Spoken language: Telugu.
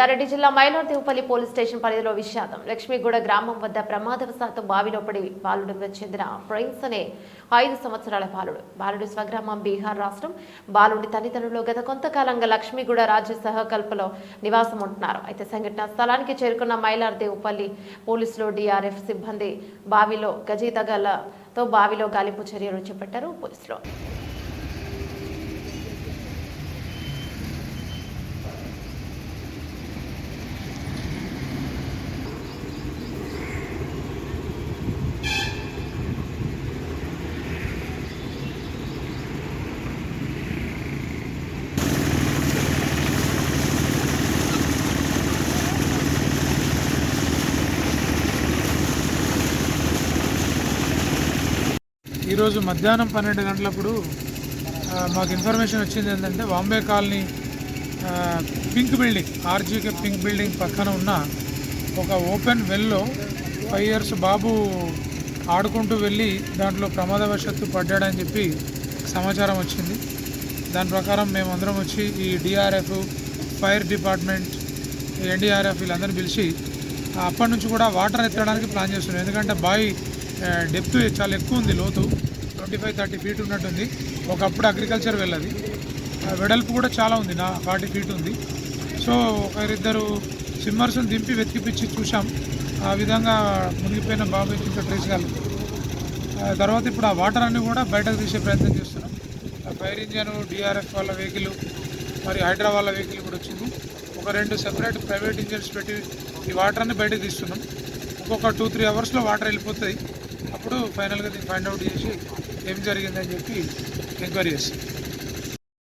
రంగారెడ్డి జిల్లా మైలార్దేవుపల్లి పోలీస్ స్టేషన్ పరిధిలో విషాదం. లక్ష్మీగూడ గ్రామం వద్ద ప్రమాదవశాత్తు బావిలో పడి బాలుడికి చెందిన ప్రైన్స్ అనే ఐదు సంవత్సరాల బాలుడు. బాలుడు స్వగ్రామం బీహార్ రాష్ట్రం. బాలుడి తల్లిదండ్రులు గత కొంతకాలంగా లక్ష్మీగూడ రాజ్య సహకల్పలో నివాసం ఉంటున్నారు అయితే సంఘటన స్థలానికి చేరుకున్న మైలార్దేవుపల్లి పోలీసులు డిఆర్ఎఫ్ సిబ్బంది బావిలో గజీతగలతో బావిలో గాలింపు చర్యలు చేపట్టారు పోలీసులు. ఈరోజు మధ్యాహ్నం పన్నెండు గంటలప్పుడు మాకు ఇన్ఫర్మేషన్ వచ్చింది ఏంటంటే Bombay colony pink building RGK pink building పక్కన ఉన్న ఒక ఓపెన్ వెల్లో ఫైవ్ ఇయర్స్ బాబు ఆడుకుంటూ వెళ్ళి దాంట్లో ప్రమాదవశత్తు పడ్డాడని చెప్పి సమాచారం వచ్చింది. దాని ప్రకారం మేమందరం వచ్చి ఈ డిఆర్ఎఫ్ ఫైర్ డిపార్ట్మెంట్ ఎన్డీఆర్ఎఫ్ వీళ్ళందరినీ పిలిచి అప్పటి నుంచి కూడా వాటర్ ఎత్తడానికి ప్లాన్ చేస్తున్నాం. ఎందుకంటే బావి డెప్త్ చాలా ఎక్కువ ఉంది లోతు. ట్వంటీ ఫైవ్ థర్టీ ఫీట్ ఉన్నట్టుంది. ఒకప్పుడు అగ్రికల్చర్ వెళ్ళది. వెడల్పు కూడా చాలా ఉంది. నా ఫార్టీ ఫీట్ ఉంది. సో ఒకరిద్దరు సిమ్మర్స్ని దింపి వెతికిపిచ్చి చూసాం ఆ విధంగా మునిగిపోయిన బాబు ఇంకా ట్రేస్ కాలేదు తర్వాత ఇప్పుడు ఆ వాటర్ అన్ని కూడా బయటకు తీసే ప్రయత్నం చేస్తున్నాం. ఆ ఫైర్ ఇంజన్ డిఆర్ఎఫ్ వాళ్ళ వెహికల్ మరి హైడ్రా వాళ్ళ వెహికల్ కూడా వచ్చింది. ఒక రెండు సెపరేట్ ప్రైవేట్ ఇంజన్స్ పెట్టి ఈ వాటర్ అన్ని బయటకు తీస్తున్నాం. ఇంకొక టూ త్రీ అవర్స్లో వాటర్ వెళ్ళిపోతాయి అప్పుడు ఫైనల్గా ఫైండ్ అవుట్ చేసి ఏం జరిగిందని చెప్పి ఎంక్వైరీ చేస్తాం.